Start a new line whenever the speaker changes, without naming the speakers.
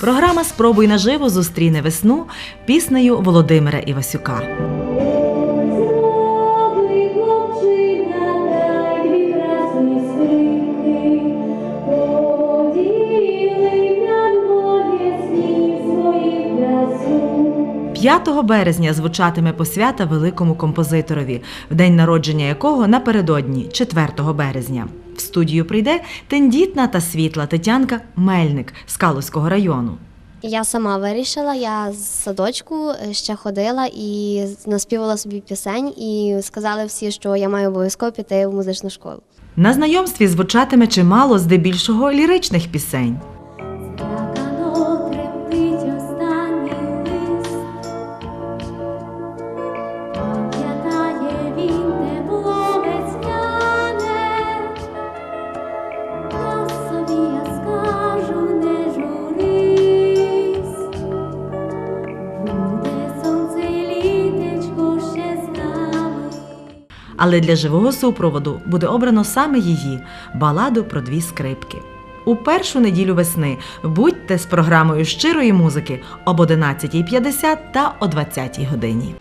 Програма Спробуй наживо зустріне весну піснею Володимира Івасюка.
Зробив хлопчина, дай дві красні скрипки, поділив на моє снів своїх красу.
5 березня звучатиме посвята великому композиторові, в день народження якого напередодні, 4 березня. В студію прийде тендітна та світла Тетянка Мельник з Калузького району.
Я сама вирішила, я з садочку е, ще ходила і наспівала собі пісень, і сказали всі, що я маю обов'язково піти в музичну школу.
На знайомстві звучатиме чимало здебільшого ліричних пісень. Але для живого супроводу буде обрано саме її баладу про дві скрипки. У першу неділю весни будьте з програмою щирої музики об 11.50 та о 20 годині.